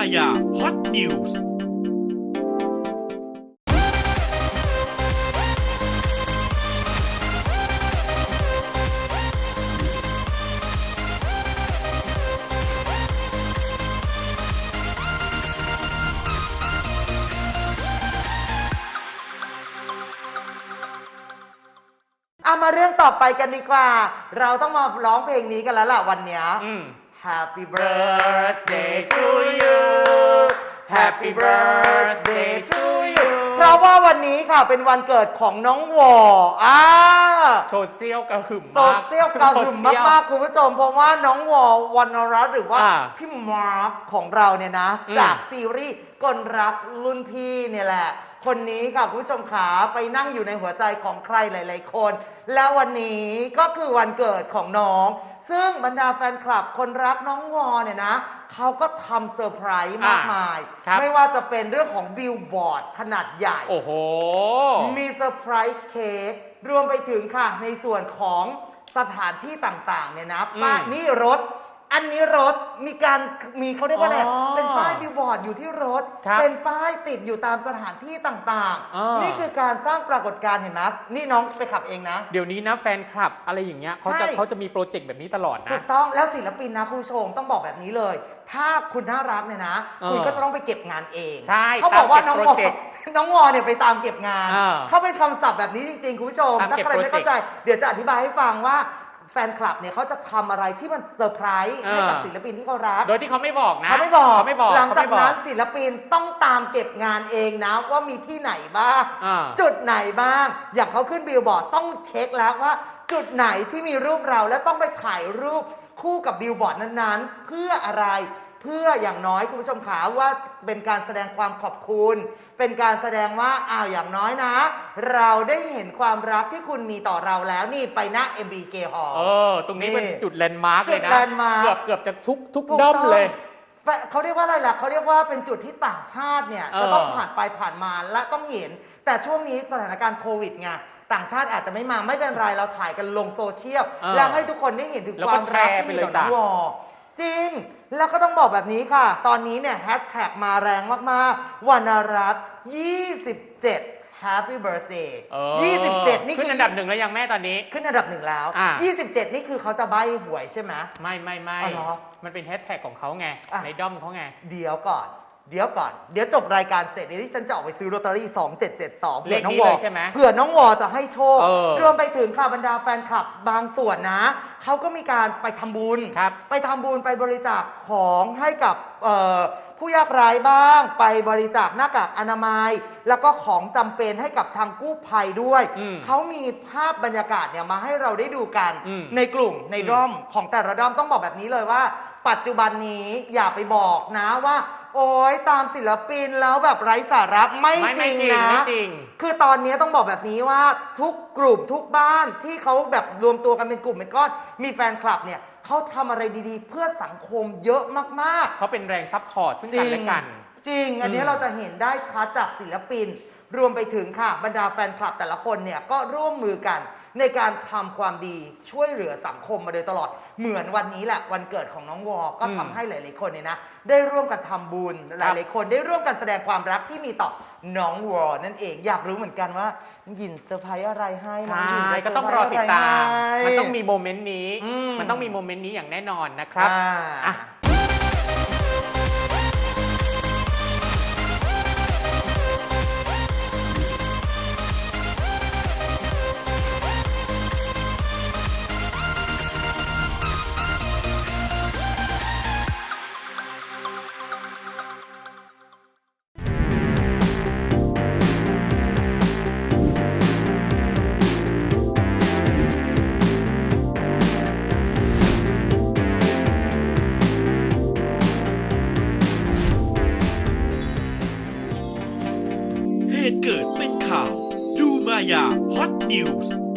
ดูมายาฮอตนิวส์เอามาเรื่องต่อไปกันดีกว่า เราต้องมาร้องเพลงนี้กันแล้วล่ะวันเนี้ยอืม Happy birthday to you Happy birthday to you เพราะว่าวันนี้ค่ะเป็นวันเกิดของน้องวออ่าโซเชียลกระหึ่มโซเชียลกระหึ่มมากๆ คุณผู้ชม เพราะว่าน้องวอวรรณรัตน์หรือว่าอ่าพี่มาร์คของเราเนี่ยนะ อืม จากซีรีส์กลรักรุ่นพี่เนี่ยแหละ คนนี้ค่ะคุณผู้ชมขาไปนั่งอยู่ในหัวใจของใครหลาย ๆ คน แล้ววันนี้ก็คือวันเกิดของน้อง ซึ่งบรรดาแฟนคลับคนรักน้องวอเนี่ยนะเขาก็ทำเซอร์ไพรส์มากมาย ครับ ไม่ว่าจะเป็นเรื่องของบิลบอร์ดขนาดใหญ่ โอ้โห มีเซอร์ไพรส์เค้กรวมไปถึงค่ะ ในส่วนของสถานที่ต่างๆเนี่ยนะ อืมป้ายนี่รถ อันนี้รถมีการมีเขาเรียกว่าอะไรอ๋อเป็นป้ายบิลบอร์ดอยู่ที่รถ ครับเป็นป้ายติดอยู่ตามสถานที่ต่างอ๋อๆนี่คือการสร้างปรากฏการณ์เห็นไหมนี่น้องไปขับเองนะ เดี๋ยวนี้นะแฟนคลับอะไรอย่างเงี้ยเขาจะใช่ เขาจะมีโปรเจกต์แบบนี้ตลอดถูนะ กต้องแล้วศิลปินนะคุณผู้ชมต้องบอกแบบนี้เลย ถ้าคุณน่ารักเนี่ยนะ เออคุณก็จะต้องไปเก็บงานเองใช่เขาบอกว่าตามน้องเก็บวอโปรเจกต์น้องวอเนี่ยไปตามเก็บงานเออเขาเป็นคำศัพท์แบบนี้จริงๆคุณผู้ชม ตามถ้าเก็บใครไม่โปรเจกต์เข้าใจ เดี๋ยวจะอธิบายให้ฟังว่า แฟนคลับเนี่ยเขาจะทำอะไรที่มันเซอร์ไพรส์เออให้กับศิลปินที่เขารัก โดยที่เขาไม่บอกนะเขาไม่บอก เขาไม่บอกหลังจากเขไม่บอนั้นศิลปินต้องตามเก็บงานเองนะว่ามีที่ไหนบ้าง อ่า จุดไหนบ้าง อย่างเขาขึ้นบิลบอร์ดต้องเช็คแล้วว่า จุดไหนที่มีรูปเราและต้องไปถ่ายรูปคู่กับบิลบอร์ดนั้นๆ เพื่ออะไร เพื่ออย่างน้อยคุณผู้ชมขาว่าเป็นการแสดงความขอบคุณ เป็นการแสดงว่าอ้าวอย่างน้อยนะ เราได้เห็นความรักที่คุณมีต่อเราแล้วนี่ไปหน้า MBK Hall เออ ตรงนี้เป็นนี่จุดแลนด์มาร์กเลยนะจุดแลนด์มาร์ค เกือบเกือบจะทุกทุกถูกด้อมต้องเลยแฟเขาเรียกว่าอะไรล่ะเขาเรียกว่าเป็นจุดที่ต่างชาติเนี่ย เออจะต้องผ่านไปผ่านมาและต้องเห็น แต่ช่วงนี้สถานการณ์โควิดไงต่างชาติอาจจะไม่มาไม่เป็นไรเราถ่ายกันลงโซเชียล เออแล้วให้ทุกคนได้เห็นถึงแล้วคก็วามรักแชร์ที่ไปมีเลยต่อจ้ะน้องวอ จริง แล้วก็ต้องบอกแบบนี้ค่ะ ตอนนี้เนี่ยแฮชแท็กมาแรงมากๆวรรณรัตน์27 Happy Birthday เออ27 นี่ขึ้นคืออันดับหนึ่งแล้วยังแม่ตอนนี้ ขึ้นอันดับหนึ่งแล้ว อ่า 27 นี่คือเขาจะใบหวยใช่ไหม ไม่ไม่ไม่อ๋อเหรอมันเป็นแฮชแท็กของเขาไง อะ ในด้อมเขาไง เดี๋ยวก่อน เดี๋ยวก่อน เดี๋ยวจบรายการเสร็จเดี๋ยวที่ฉันจะออกไปซื้อลอตเตอรี่ 2772เลเผื่อขน้องนี้วอเลยใช่ไหมเผื่อน้องวอจะให้โชค เออ รวมไปถึงค่ะบรรดาแฟนคลับบางส่วนนะ เขาก็มีการไปทำบุญ ครับ ไปทำบุญไปบริจาคของให้กับเอ่อผู้ยากไร้บ้าง ไปบริจาคหน้ากากอนามัย แล้วก็ของจำเป็นให้กับทางกู้ภัยด้วย อืมเขามีภาพบรรยากาศเนี่ยมาให้เราได้ดูกันอืมในกลุ่มในอืม ด้อมของแต่ละด้อมต้องบอกแบบนี้เลยว่า ปัจจุบันนี้อย่าไปบอกนะว่า โอ้ยตามศิลปินแล้วแบบไร้สาระไม่ไม่จไม่ริงจริงนะ ไม่จริง คือตอนนี้ต้องบอกแบบนี้ว่าทุกกลุ่มทุกบ้านที่เขาแบบรวมตัวกันเป็นกลุ่มเป็นก้อน มีแฟนคลับเนี่ยเขาทำอะไรดีๆ เพื่อสังคมเยอะมากเขาเป็นแรงซัพพอร์ตซึ่งๆจริกันงและกัน จริง อันนี้อืมเราจะเห็นได้ชัดจากศิลปิน รวมไปถึงค่ะบรรดาแฟนคลับแต่ละคนเนี่ยก็ร่วมมือกัน ในการทำความดีช่วยเหลือสังคมมาโดยตลอด เหมือนวันนี้แหละวันเกิดของน้องวอก็อืมทำให้หลาย ๆ คนเนี่ยนะ ได้ร่วมกันทำบุญหครัลาบยๆ คนได้ร่วมกันแสดงความรักที่มีต่อน้องวอนั่นเองอยากรู้เหมือนกันว่าหยินเซอร์ไพรส์อะไรให้น้องหยินใช่จะก็ต้องรอติดตาม เซอร์ไพรส์อะไรให้ มันต้องมีโมเมนต์นี้ อืม มันต้องมีโมเมนต์นี้อย่างแน่นอนนะครับอ่าอะ Hot News.